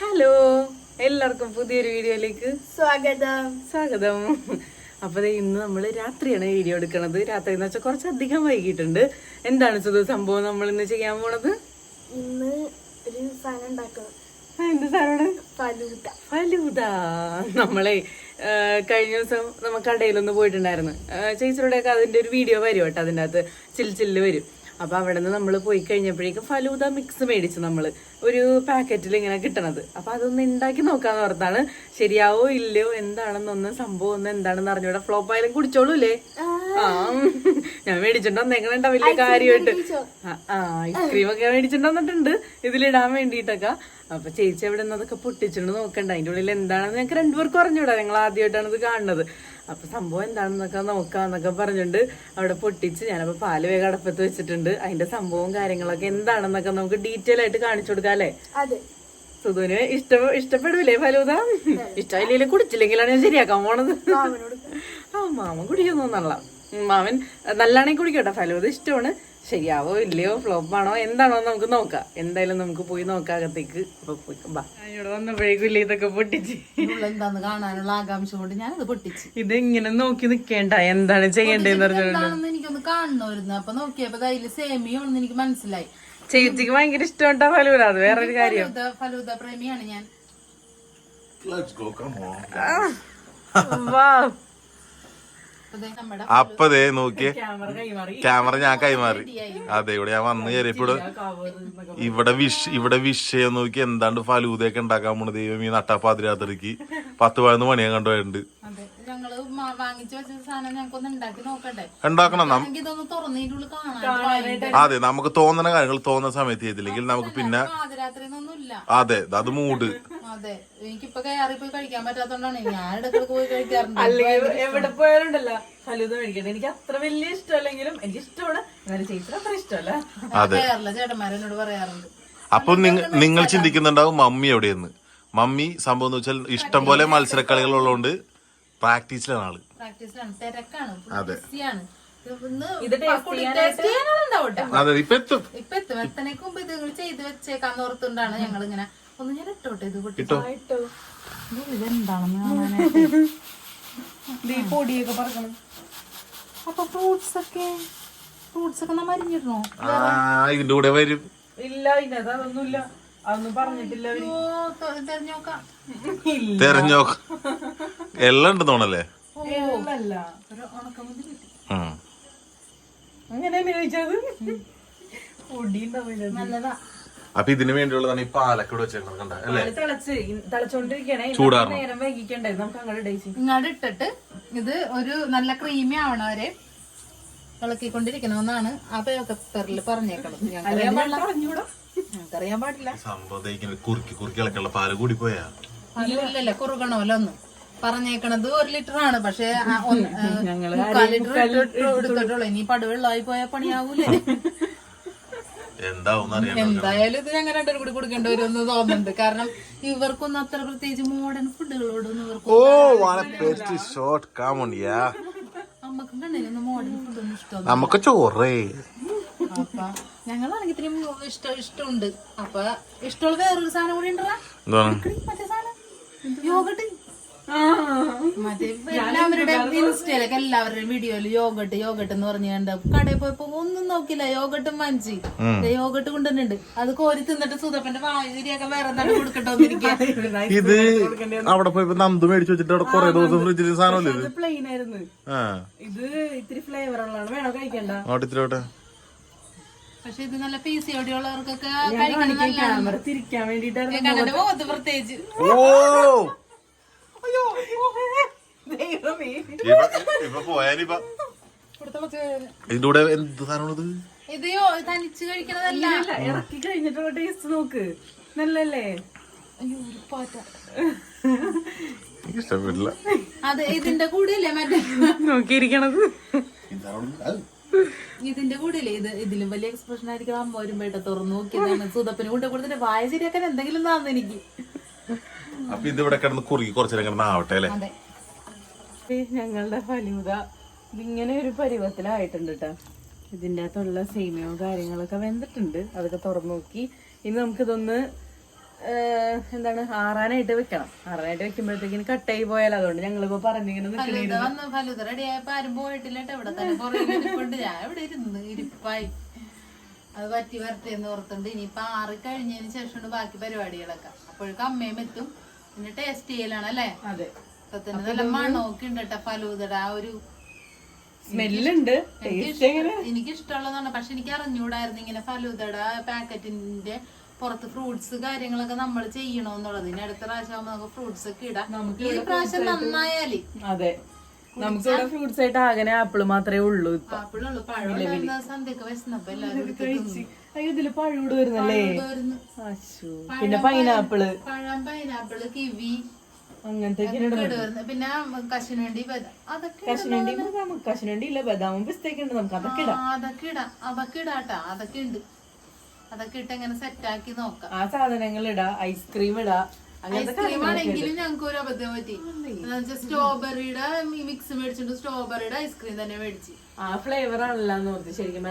Hello എല്ലാവർക്കും പുതിയൊരു വീഡിയോയിലേക്ക് സ്വാഗതം. സ്വാഗതം. അപ്പൊ ഇന്ന് നമ്മൾ രാത്രിയാണ് വീഡിയോ എടുക്കണത്. രാത്രി എന്ന് വെച്ചാൽ കുറച്ചധികം വൈകിട്ടുണ്ട് എന്താണ് സുധു സംഭവം? നമ്മൾ ഇന്ന് ചെയ്യാൻ പോണത്? ഇന്ന് ഒരു സാധനം എന്ത് ഫലൂദ. ഫലൂദ. നമ്മളെ കഴിഞ്ഞ ദിവസം നമ്മൾ കടയിലൊന്ന് പോയിട്ടുണ്ടായിരുന്നു. ചേച്ചിയുടെ ഒക്കെ അതിന്റെ ഒരു വീഡിയോ വരും കേട്ടോ അതിന്റെ അകത്ത്. ചില്ല് വരും. അപ്പൊ അവിടെ നിന്ന് നമ്മൾ പോയി കഴിഞ്ഞപ്പോഴേക്കും ഫലൂദ മിക്സ് മേടിച്ചു നമ്മൾ ഒരു പാക്കറ്റിൽ ഇങ്ങനെ കിട്ടണത്. അപ്പൊ അതൊന്ന് ഉണ്ടാക്കി നോക്കാന്ന് ഓർത്താണ്. ശരിയാവോ ഇല്ലയോ? എന്താണെന്നൊന്നും സംഭവം ഒന്നും എന്താണെന്ന് അറിഞ്ഞൂടെ. ഫ്ലോപ്പ് ആയാലും കുടിച്ചോളൂല്ലേ ആ. ഞാൻ മേടിച്ചിട്ട് വന്നേക്കണ വലിയ കാര്യമായിട്ട്. ആ ഐസ്ക്രീം ഒക്കെ മേടിച്ചിട്ട് വന്നിട്ടുണ്ട്. ഇതിലിടാൻ വേണ്ടിയിട്ടൊക്കെ. അപ്പൊ ചേച്ചി അവിടെ നിന്ന് അതൊക്കെ പൊട്ടിച്ചിട്ട് നോക്കണ്ട. അതിന്റെ ഉള്ളിൽ എന്താണെന്ന് ഞങ്ങൾക്ക് രണ്ടുപേർക്കും അറിഞ്ഞൂടാ. ഞങ്ങൾ ആദ്യമായിട്ടാണ് ഇത് കാണുന്നത്. അപ്പൊ സംഭവം എന്താണെന്നൊക്കെ നോക്കാന്നൊക്കെ പറഞ്ഞിട്ടുണ്ട്. അവിടെ പൊട്ടിച്ച് ഞാനപ്പോ പാൽ വേഗം അടപ്പത്ത് വെച്ചിട്ടുണ്ട്. അതിന്റെ സംഭവം കാര്യങ്ങളൊക്കെ എന്താണെന്നൊക്കെ നമുക്ക് ഡീറ്റെയിൽ ആയിട്ട് കാണിച്ചു കൊടുക്കാം അല്ലേ? സുധുവിന് ഇഷ്ട ഇഷ്ടപ്പെടൂലേ ഫലൂത ഇഷ്ടമില്ലെങ്കിൽ കുടിച്ചില്ലെങ്കിലാണ് ഞാൻ ശരിയാക്കാൻ പോണത്. ആ മാമൻ കുടിക്കുന്നു എന്നുള്ള. മാമൻ നല്ലാണെങ്കിൽ കുടിക്കട്ടെ. ഫലൂത ഇഷ്ടമാണ്. ശരിയാവോ ഇല്ലയോ? ഫ്ലോപ്പ് ആണോ? എന്താണോ നമുക്ക് നോക്കാം. എന്തായാലും നമുക്ക് പോയി നോക്കാം അകത്തേക്ക്. അപ്പൊ പോയി ഇവിടെ വന്നപ്പോഴേക്കും ഇതൊക്കെ പൊട്ടിച്ച്. എന്താന്ന് കാണാനുള്ള ആകാംക്ഷ കൊണ്ട് ഞാനത് പൊട്ടിച്ച്. ഇത് ഇങ്ങനെ നോക്കി നിക്കേണ്ട എന്താണ് ചെയ്യേണ്ടതെന്ന് എന്താണെന്ന് എനിക്കൊന്ന് കാണണമായിരുന്നു. അപ്പൊ നോക്കിയപ്പോ അതിൽ സേമിയോന്ന് എനിക്ക് മനസ്സിലായി. ചേച്ചിക്ക് ഭയങ്കര ഇഷ്ടമുണ്ടാ ഫലൂത അത് വേറൊരു കാര്യം. ഫലൂദ ഫലൂദ പ്രേമിയാണ് ഞാൻ. Let's go, come on. നമ്മുടെ അപ്പതേ നോക്കിയേ. ക്യാമറ ഞാൻ കൈമാറി. അതെ ഇവിടെ ഞാൻ വന്ന് കയറിയപ്പോ ഇവിടെ ഇവിടെ വിഷ ഇവിടെ വിഷയം നോക്കി എന്താണ്ട് ഫലൂതയൊക്കെ ഉണ്ടാക്കാൻ പോണത് ദൈവം ഈ നട്ടാപ്പാതിരാത്രിക്ക്. പത്ത് പതിനൊന്ന് മണിയാൻ കണ്ടുപോയിട്ടുണ്ട് വാങ്ങിച്ചു വെച്ച സാധനം ഞങ്ങൾക്കൊന്ന് ഉണ്ടാക്കി നോക്കട്ടെ. ഉണ്ടാക്കണം ഇതൊന്ന് കാണാൻ അതെ നമുക്ക് തോന്നുന്ന കാര്യങ്ങൾ തോന്നുന്ന സമയത്ത് ചെയ്തില്ലെങ്കിൽ നമുക്ക് പിന്നെ പാതിരാത്രി ഒന്നുമില്ല അതെ അത് മൂഡ് അതെ എനിക്കിപ്പൊ കയറി പോയി കഴിക്കാൻ പറ്റാത്തോണ്ടാണ് ഞാൻ പോയി കഴിക്കാറുണ്ട്. അല്ലെങ്കിൽ എവിടെ പോയാലുണ്ടല്ലോ ഫലൂദ മേടിക്കട്ടെ എനിക്ക് അത്ര വലിയ ഇഷ്ടമല്ലെങ്കിലും എനിക്ക് ഇഷ്ടമാണ്. എന്നാലും ചേച്ചിന് അത്ര ഇഷ്ടമല്ല. കേരള ചേട്ടന്മാരെന്നോട് പറയാറുണ്ട്. അപ്പൊ നിങ്ങൾ നിങ്ങൾ ചിന്തിക്കുന്നുണ്ടാവും മമ്മി എവിടെയെന്ന്. മമ്മി സംഭവം എന്ന് വെച്ചാൽ ഇഷ്ടം പോലെ മത്സരക്കളികൾ ഉള്ളതുകൊണ്ട് പ്രാക്ടീസിലാണ് ആൾ പ്രാക്ടീസിലാണ് തിരക്കാണ്. അതെ. ബിസിയാണ്. ഇപ്പൊ എത്തും. ഇപ്പൊ എത്തും. എത്തനേക്ക് മുമ്പ് ഇത് ചെയ്ത് വെച്ചേക്കാന്ന് ഓർത്തുകൊണ്ടാണ് ഞങ്ങൾ ഇങ്ങനെ ഒന്ന് ഞാൻ ഇട്ടോട്ടെ ഇത് ഇതെന്താണെന്ന് പൊടിയൊക്കെ പറക്കണം. അപ്പൊ ഫ്രൂട്ട്സ് ഒക്കെ ഫ്രൂട്ട്സ് ഒക്കെ നമ്മ അരിഞ്ഞിടണോ? ആ ഇതിന്റെ കൂടെ വരും. ഇല്ല അതൊന്നും അതൊന്നുമില്ല. അതൊന്നും പറഞ്ഞിട്ടില്ല തെരഞ്ഞോക്കാം ഓ തെരഞ്ഞു നോക്കാം ഇല്ല തെരഞ്ഞോ എല്ലാം ഉണ്ട് അപ്പൊ ഇതിനു വേണ്ടിയുള്ളതാണ് ഈ പാലക്കോട് വെച്ചിട്ടുണ്ട് വെച്ചേക്കുന്നത് അല്ലേ? ചൂടാറണം. നേരം നമുക്ക് അങ്ങോട്ട് ഡേസി ഇങ്ങോട്ട് ഇട്ടിട്ട് ഇത് ഒരു നല്ല ക്രീമി ആവണ വരെ ഇളക്കിക്കൊണ്ടിരിക്കണമെന്നാണ് ആ പേപ്പറിൽ പറഞ്ഞേക്കണം ഞങ്ങൾക്കറിയാൻ പാടില്ല. സംഭവം കുറുക്കി കുറുക്കി ഇളക്കുള്ള പാൽ കൂടി പോയാ? ഇല്ലല്ല കുറുകണമല്ലോ ഒന്ന് പറഞ്ഞേക്കണത് ഒരു ലിറ്റർ ആണ്. പക്ഷെ ലിറ്റർ എടുത്തിട്ടുള്ളൂ. ഇനി പടുവെള്ളമായി പോയ പണിയാവൂലേ? എന്തായാലും ഇത് ഞങ്ങൾ രണ്ടുപേരും കൂടി കൊടുക്കേണ്ടി വരുമെന്ന് തോന്നുന്നുണ്ട്. കാരണം ഇവർക്കൊന്നും അത്ര പ്രത്യേകിച്ച് മോഡേൺ ഫുഡുകളോടൊന്നും അമ്മക്കും കണ്ണിലൊന്നും മോഡേൺ ഫുഡൊന്നും ഇഷ്ടമൊന്നും നമുക്ക് ചോറേ. അപ്പൊ ഞങ്ങളാണെങ്കിൽ ഇത്രയും ഇഷ്ടം ഇഷ്ടമുണ്ട്. അപ്പൊ ഇഷ്ടമുള്ള വേറൊരു സാധനം കൂടി ഉണ്ടോ മറ്റേ സാധനം. യോഗട്ട് മറ്റേ എല്ലാവരുടെ ഇൻസ്റ്റയിലൊക്കെ എല്ലാവരുടെയും വീഡിയോയിൽ യോഗട്ട് യോഗട്ട് എന്ന് പറഞ്ഞു കണ്ട കടയിൽ പോയപ്പോ ഒന്നും നോക്കില്ല യോഗട്ടും മഞ്ചി. യോഗട്ട് കൊണ്ടുവന്നിട്ടുണ്ട്. അത് കോരി തിന്നിട്ട് സുതപ്പന്റെ വായുരിയൊക്കെ വേറെ എന്താണ് കൊടുക്കട്ടോ ഇത് അവിടെ പോയപ്പോ നന്ദു മേടിച്ചു വെച്ചിട്ട് അവിടെ കൊറേ ദിവസം ഫ്രിഡ്ജിൽ സാധനമല്ലേ ഇത്? പ്ലെയിൻ ആയിരുന്നു. ആ. ഇത് ഇത്തിരി ഫ്ലേവർ ഉള്ളതാണ്. വേണോ കഴിക്കണ്ട? ഇത്തിരി പക്ഷെ ഇത് നല്ല പി സി തിരിക്കാൻ വേണ്ടിട്ടായിരുന്നു കണ്ണന്റെ മുഖത്ത്. പ്രത്യേകിച്ച്. ഇപ്പൊ പോയാലിപ്പ കൂടെ എന്ത് സാധനമാണത്? ഇത് തനിച്ച് കഴിക്കണതല്ല ഇല്ല, ഇറക്കി കഴിഞ്ഞിട്ടുള്ള ടേസ്റ്റ് നോക്ക്. നല്ലല്ലേ അയ്യോ ഒരു പാറ്റ. അതെ ഇഷ്ടപ്പെട്ടില്ല അത് ഇതിന്റെ കൂടെ ഇല്ലേ മറ്റേ? നോക്കിയിരിക്കണത്. ഇതിന്റെ കൂടെ ഇല്ലേ ഇത് ഇതിലും വലിയ എക്സ്പ്രഷൻ ആയിരിക്കും അമ്മ വരുമ്പോട്ട് തുറന്നു നോക്കിയതാണ്. സുതപ്പിന് കൂടെ കൊടുത്തിട്ട് വായ ശരിയാക്കാൻ എന്തെങ്കിലും താന്ന് എനിക്ക്. അപ്പൊ ഇത് ഇവിടെ കിടന്ന് കുറുകി കുറച്ചു കിടന്ന് ആവട്ടെ അല്ലേ? അതെ. ഞങ്ങളുടെ ഫലൂത ഇതിങ്ങനെ ഒരു പരുവത്തിലായിട്ടുണ്ട് കേട്ടോ ഇതിന്റെ അകത്തുള്ള സേമിയോ കാര്യങ്ങളൊക്കെ വെന്തിട്ടുണ്ട്. അതൊക്കെ തുറന്നു നോക്കി. ഇനി നമുക്കിതൊന്ന് എന്താണ് ആറാനായിട്ട് വെക്കണം. ആറാനായിട്ട് വെക്കുമ്പോഴത്തേക്കിന് കട്ടായി പോയാൽ അതുകൊണ്ട് ഞങ്ങളിപ്പോ പറഞ്ഞിങ്ങനെ ഇരുന്ന് ഇരിപ്പായി. അത് പറ്റി വരട്ടെ എന്ന് ഓർത്തുണ്ട് ഇനിയിപ്പൊ ആറ് കഴിഞ്ഞതിന് ശേഷമാണ് ബാക്കി പരിപാടികളൊക്കെ. അപ്പോഴേക്കും അമ്മയും എത്തും. പിന്നെ ടേസ്റ്റ് ചെയ്യലാണ് അല്ലേ? അതെ സത്യത്തിന് നല്ല മണമൊക്കെ ഉണ്ട് കേട്ടോ ആ ഒരു സ്മെല്ലുണ്ട്. എനിക്ക് ഇഷ്ടമുള്ളതാണ് പക്ഷെ എനിക്ക് അറിഞ്ഞൂടായിരുന്നു ഇങ്ങനെ ഫലൂതട പാക്കറ്റിന്റെ പുറത്ത് ഫ്രൂട്ട്സ് കാര്യങ്ങളൊക്കെ നമ്മൾ ചെയ്യണോന്നുള്ളത് ഇനി അടുത്ത പ്രാവശ്യം നമുക്ക് ഫ്രൂട്ട്സ് ഒക്കെ ഇടാം. ഈ പ്രാവശ്യം നന്നായാൽ. അതെ. നമുക്കിവിടെ ഫ്രൂട്ട്സ് ആയിട്ട് ആകെ ആപ്പിൾ മാത്രമേ ഉള്ളൂ ഇപ്പൊ. ആപ്പിളുള്ളൂ. പഴം സന്ധ്യക്ക് വിശന്നപ്പോ എല്ലാവരും തിന്നു. ഇതിൽ പഴൂട് വരുന്നല്ലേ. പിന്നെ പൈനാപ്പിൾ പഴം പൈനാപ്പിൾ കിവി. പിന്നെ കശുവണ്ടി ബദാം. അതൊക്കെ കശുവണ്ടി ബദാം കശുവണ്ടി ഇല്ല ബദാമും പിസ്തയൊക്കെ ഉണ്ട് നമുക്ക്. അതൊക്കെ ഇടാം. അതൊക്കെ ഇടാം. അതൊക്കെ ഇടാട്ടാ. അതൊക്കെ ഉണ്ട് അതൊക്കെ ഇട്ട് എങ്ങനെ സെറ്റാക്കി നോക്കാം. ആ സാധനങ്ങൾ ഇടാ ഐസ്ക്രീം ഇടാ. അങ്ങനത്തെ ഐസ്ക്രീം ആണെങ്കിലും ഞങ്ങൾക്ക് ഒരു അബദ്ധം പറ്റി. സ്ട്രോബെറിയുടെ മിക്സ് മേടിച്ചിട്ട് സ്ട്രോബെറിയുടെ ഐസ്ക്രീം തന്നെ മേടിച്ചു. ആ ഫ്ലേവർ ആണല്ലോ ശരിക്കും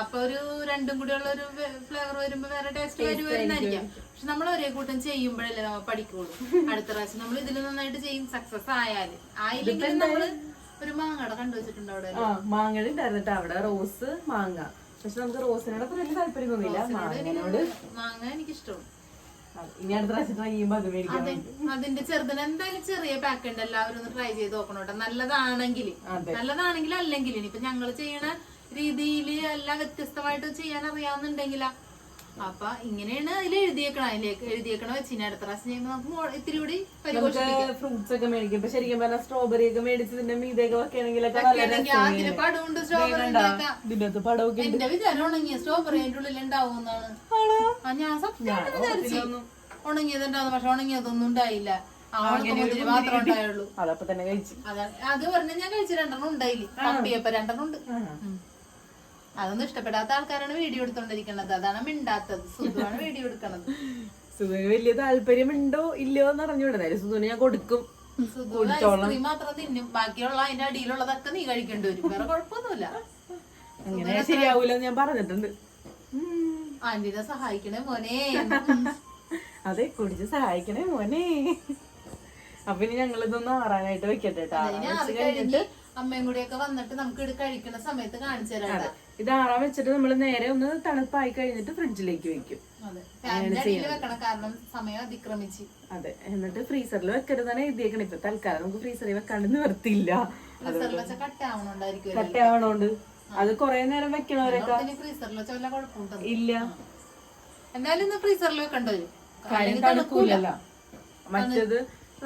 അപ്പൊ ഒരു രണ്ടും കൂടി ഉള്ള ഒരു ഫ്ലേവർ വരുമ്പോ വേറെ ടേസ്റ്റ് വരുമായിരിക്കാം പക്ഷെ നമ്മൾ ഒരേ കൂട്ടം ചെയ്യുമ്പോഴല്ലേ നമ്മൾ പഠിക്കുള്ളൂ. അടുത്ത പ്രാവശ്യം നമ്മൾ ഇതിൽ നന്നായിട്ട് ചെയ്യും സക്സസ് ആയാൽ. ആയില്ലെങ്കിൽ നമ്മൾ ഒരു മാങ്ങയുടെ കണ്ടുവച്ചിട്ടുണ്ട് അവിടെ. ആ മാങ്ങ ഉണ്ടായിരുന്നിട്ട് അവിടെ റോസ് മാങ്ങ. പക്ഷെ നമുക്ക് റോസിനോട് അത്ര വലിയ താല്പര്യം തോന്നിയില്ല മാങ്ങനോട്. മാങ്ങ എനിക്ക് ഇഷ്ടമാണ് ആ, ഇനി അടുത്ത പ്രാവശ്യം ട്രൈ ചെയ്യുമ്പോ അത് മേടിക്കാം അതെ അതിന്റെ ചെറുതിന് എന്തായാലും ചെറിയ പാക്ക് ഉണ്ട്. എല്ലാവരും ഒന്ന് ട്രൈ ചെയ്ത് നോക്കണം കേട്ടോ. നല്ലതാണെങ്കിൽ. നല്ലതാണെങ്കിൽ അല്ലെങ്കിൽ ഇനിയിപ്പൊ ഞങ്ങൾ ചെയ്യണ രീതിയിൽ എല്ലാം വ്യത്യസ്തമായിട്ട് ചെയ്യാൻ അറിയാവുന്നുണ്ടെങ്കിലാ. അപ്പൊ ഇങ്ങനെയാണ് അതിൽ എഴുതിയേക്കണം അതിലേക്ക് എഴുതിയേക്കണ വെച്ചിന് അടുത്ത പ്രാവശ്യം നമുക്ക് ഇത്തിരി കൂടി ഫ്രൂട്ട്സ് ഒക്കെ മേടിക്കും. ഇപ്പൊ ശരിക്കും പറഞ്ഞാൽ സ്ട്രോബെറി ഒക്കെ മേടിച്ചതിന്റെ മീതൊക്കെ വെക്കുകയാണെങ്കിലൊക്കെ അതിന് പടമുണ്ട് സ്ട്രോബെറി എന്റെ വിചാരം ഉണങ്ങിയ സ്ട്രോബെറി അതിന്റെ ഉള്ളിൽ ഉണ്ടാവും എന്നാണ്. ആ ഞാൻ സത്യം വിചാരിച്ചു ഉണങ്ങിയതുണ്ടാവും പക്ഷെ ഉണങ്ങിയതൊന്നും ഉണ്ടായില്ല. ഉണ്ടായുള്ളൂ. തന്നെ കഴിച്ചു. അത് പറഞ്ഞ ഞാൻ കഴിച്ചു രണ്ടെണ്ണം ഉണ്ടായില്ല? രണ്ടെണ്ണം ഉണ്ട്. അതൊന്നും ഇഷ്ടപ്പെടാത്ത ആൾക്കാരാണ് വീഡിയോ എടുത്തോണ്ടിരിക്കുന്നത് അതാണ് മിണ്ടാത്തത്. സുഖമാണ് വീഡിയോ എടുക്കണത്. സുധുവിന് വലിയ താല്പര്യം ഉണ്ടോ ഇല്ലയോ എന്ന് അറിഞ്ഞുവിടുന്നാലും സുധുവിന് ഞാൻ കൊടുക്കും. സുഖു ഐസ്ക്രീം മാത്രം തിന്നും. ബാക്കിയുള്ള അതിന്റെ അടിയിലുള്ളതൊക്കെ നീ കഴിക്കേണ്ടി വരും. വേറെ കുഴപ്പമൊന്നുമില്ല. അങ്ങനെ ശരിയാവൂല ഞാൻ പറഞ്ഞിട്ടുണ്ട്. ആന്റിനെ സഹായിക്കണേ മോനെ. അതെ കുടിച്ച് സഹായിക്കണേ മോനെ. അപ്പൊ ഇനി ഞങ്ങൾ ഇതൊന്നും ആറാനായിട്ട് വെക്കട്ടെ കേട്ടോ അമ്മയും കൂടിയൊക്കെ വന്നിട്ട് നമുക്ക് ഇത് കഴിക്കുന്ന സമയത്ത് കാണിച്ചു തരാം ഇത് ആറാൻ വെച്ചിട്ട് നമ്മൾ നേരെ ഒന്ന് തണുപ്പായി കഴിഞ്ഞിട്ട് ഫ്രിഡ്ജിലേക്ക് വെക്കും. അതെ. എന്നിട്ട് ഫ്രീസറിൽ വെക്കരുതാണ് എഴുതിയേക്കണം. ഇപ്പൊ തൽക്കാലം നമുക്ക് ഫ്രീസറിൽ വെക്കാണ്ട് നിവർത്തിയില്ല. കട്ടയാവണോണ്ട് അത് കൊറേ നേരം വെക്കണവരൊക്കെ ഇല്ല. എന്തായാലും ഫ്രീസറിൽ വെക്കണ്ടോ? കാര്യം തണുക്കൂലല്ല. മറ്റേത്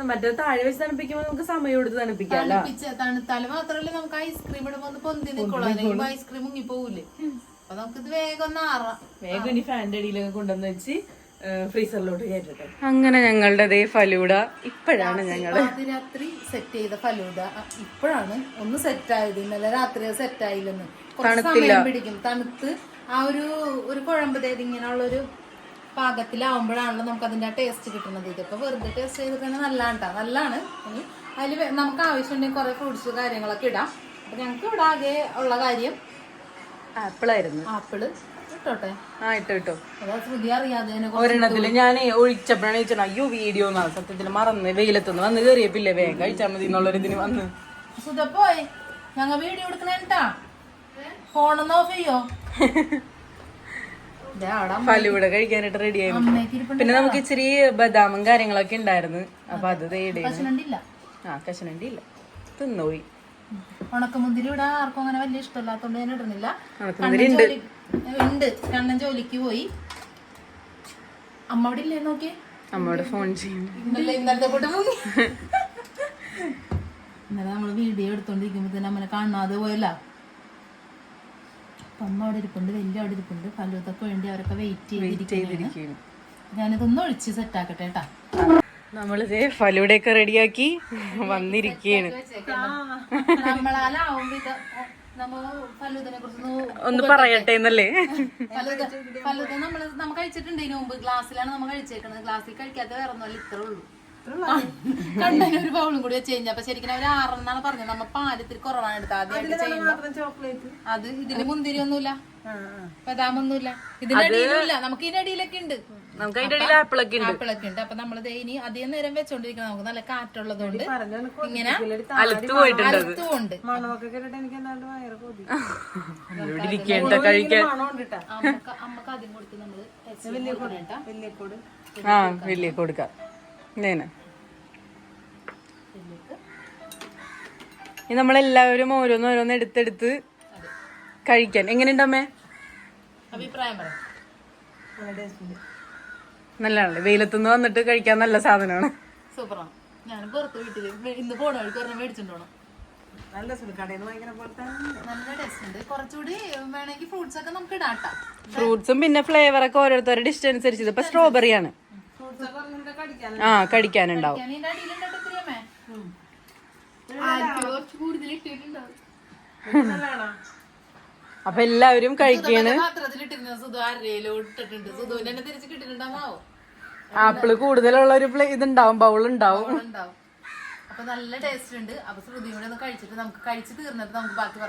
മറ്റേത് താഴെ വെച്ച് തണുപ്പിക്കുമ്പോ നമുക്ക് സമയം എടുത്ത് തണുപ്പിച്ച തണുത്താൽ മാത്രമല്ലേ നമുക്ക് ഐസ്ക്രീം ഇടുമ്പോ ഒന്ന് പൊന്തി നിക്കോളൂ ഐസ്ക്രീം മുങ്ങി പോകൂലേ അപ്പൊ നമുക്കിത് വേഗം ഒന്ന് ആറാം. വേഗം ഇനി ഫാന്റെ അടിയിലൊക്കെ കൊണ്ടുവന്ന് വെച്ച് ഫ്രീസറിലോട്ട് കയറ്റട്ടെ. അങ്ങനെ ഞങ്ങളുടെ അതേ ഫലൂഡ ഇപ്പോഴാണ് ഞങ്ങൾ രാത്രി സെറ്റ് ചെയ്ത ഫലൂഡ. ഇപ്പോഴാണ് ഒന്ന് സെറ്റ് ആയത്. ഇന്നലെ രാത്രി സെറ്റ് ആയില്ലെന്ന്. പിടിക്കും. തണുത്ത് ആ ഒരു ഒരു കുഴമ്പ് ഇങ്ങനെയുള്ള ഒരു പാകത്തിലാവുമ്പോഴാണല്ലോ നമുക്ക് അതിന്റെ ആ ടേസ്റ്റ് കിട്ടുന്നത്. ഇതിപ്പോൾ വെറുതെ ടേസ്റ്റ് ചെയ്തിട്ട് നല്ലതാണ് കേട്ടോ നല്ലതാണ്. ഇനി അതിൽ നമുക്ക് ആവശ്യമുണ്ടെങ്കിൽ കുറേ ഫ്രൂട്ട്സ് കാര്യങ്ങളൊക്കെ ഇടാം. അപ്പം ഞങ്ങൾക്ക് ഇവിടെ ആകെ ഉള്ള കാര്യം ആപ്പിൾ ആയിരുന്നു ആപ്പിൾ. ഇട്ടോട്ടെ. ആ ഇട്ടോ ഇട്ടോ. അതാ അറിയാതെ ഒരെണ്ണത്തിൽ ഞാൻ ഒഴിച്ചപ്പോഴാണ് അയ്യോ വീഡിയോ എന്നാ സത്യത്തിൽ മറന്ന് വെയിലത്തുനിന്ന് വന്ന് കയറിയപ്പില്ലേ വേഗം കഴിച്ചാൽ മതി എന്നുള്ളൊരു ഇതിന് വന്ന്. പോയി. ഞങ്ങൾ വീഡിയോ എടുക്കണേട്ടാ ഫോണൊന്ന് ഓഫ് ചെയ്യോ? ഫലൂഡ കഴിക്കാനായിട്ട് റെഡി ആയി പിന്നെ നമുക്ക് ഇച്ചിരി ബദാമും കാര്യങ്ങളൊക്കെ ഉണ്ടായിരുന്നു. അപ്പൊ അത് തേടി ആ കശനണ്ടി ഇല്ല തിന്നുപോയി. ഉണക്കമുന്തിരി ഇവിടെ ആർക്കും അങ്ങനെ വലിയ ഇഷ്ടമില്ലാത്തോണ്ട് ഞാൻ ഇടുന്നില്ല. ഉണ്ട്. കണ്ണൻ ജോലിക്ക് പോയി. അമ്മ അവിടെ ഇല്ലേ നോക്കി അമ്മയോട് ഫോൺ ചെയ്യും. ഇന്നലെ ഇന്നലത്തെ കൂട്ടം ഇന്നലെ നമ്മൾ വീഡിയോ എടുത്തോണ്ടിരിക്കുമ്പോ തന്നെ അമ്മനെ കാണാതെ പോയല്ല. അപ്പൊ അമ്മ അവിടെ ഇരിപ്പുണ്ട് വലിയ അവിടെ ഇരിപ്പുണ്ട്. ഫലൂത്തൊക്കെ വേണ്ടി അവരൊക്കെ വെയിറ്റ് ചെയ്തിരിക്കുകയാണ് ഞാനിതൊന്നും ഒഴിച്ച് സെറ്റാക്കട്ടെ കേട്ടാ. നമ്മളിതേ ഫലൂടയൊക്കെ റെഡിയാക്കി വന്നിരിക്കുകയാണ് ഒന്ന് പറയട്ടെ എന്നല്ലേ? ഫലൂദ നമ്മൾ നമ്മൾ നമ്മ കഴിച്ചിട്ടുണ്ട് ഇതിനു മുമ്പ് ഗ്ലാസ്സിലാണ് നമ്മൾ കഴിച്ചേക്കുന്നത് ഗ്ലാസ്സിൽ കഴിക്കാത്ത വേറെ ഒന്നുമല്ല ഇത്രേ ഉള്ളൂ. കണ്ണന് ഒരു ബൗളും കൂടി വെച്ച് കഴിഞ്ഞാൽ അപ്പൊ ശരിക്കും അവർ ആറെന്നാണ് പറഞ്ഞത്. നമ്മ പാലത്തിൽ കുറവാണ് ആദ്യമായിട്ട് ചെയ്യുമ്പോ അത് ഇതിന് മുന്തിരി ഒന്നുമില്ല ബദാമൊന്നുമില്ല. ഇതിനടിയിലില്ല നമുക്ക് ഇതിനടിയിലൊക്കെ അടിയിലൊക്കെ ഉണ്ട്. നമുക്ക് അതിന്റെ ഇടയിൽ ആപ്പിളൊക്കെ ഉണ്ട്. ആപ്പിളൊക്കെ ഉണ്ട്. അപ്പൊ നമ്മൾ ഇനി അധികം നേരം വെച്ചോണ്ടിരിക്കണം. നമുക്ക് നല്ല കാറ്റുള്ളതുകൊണ്ട് ഇങ്ങനെ അലുത്ത് പോയിട്ടുണ്ട്. അലുത്തുമുണ്ട് അമ്മയ്ക്ക് അമ്മയ്ക്ക് ആദ്യം കൊടുത്ത് നമ്മൾ വലിയ കൊടുക്കാം. ഇനി നമ്മളെല്ലാവരും ഓരോന്ന് ഓരോന്ന് എടുത്തെടുത്ത് കഴിക്കാൻ. എങ്ങനെയുണ്ടമ്മേ നല്ലതാണല്ലേ? വെയിലത്തുനിന്ന് വന്നിട്ട് കഴിക്കാൻ നല്ല സാധനമാണ്. സൂപ്പറാണ് ഞാൻ പുറത്ത് വീട്ടിൽ വേ- ഇന്ന് പോണ. വഴിക്ക് ഒരെണ്ണം മേടിച്ചിട്ട് പോണം നല്ല ടേസ്റ്റ് ഉണ്ട്. കുറച്ചുകൂടി വേണമെങ്കിൽ ഫ്രൂട്ട്സ് ഒക്കെ നമുക്ക് ഇടാട്ടാ ഫ്രൂട്ട്സും പിന്നെ ഫ്ലേവർ ഒക്കെ ഓരോരുത്തരുടെ ഡിഷ്ടം അനുസരിച്ച്. ഇതിപ്പോ സ്ട്രോബെറി ആണ്. ആ കടിക്കാനുണ്ടാവും. അപ്പൊ എല്ലാവരും കഴിക്കാണ്. ആപ്പിൾ കൂടുതലുള്ള ഒരു ഇതുണ്ടാവും ബൗൾ ഉണ്ടാവും. ഉണ്ടാവും. അപ്പൊ നല്ല ടേസ്റ്റ് ഉണ്ട്. അപ്പൊ ശ്രുതിയും കൂടെ ഒന്ന് കഴിച്ചിട്ട് നമുക്ക് കഴിച്ചു തീർന്നിട്ട് നമുക്ക് ബാക്കി പറയാം.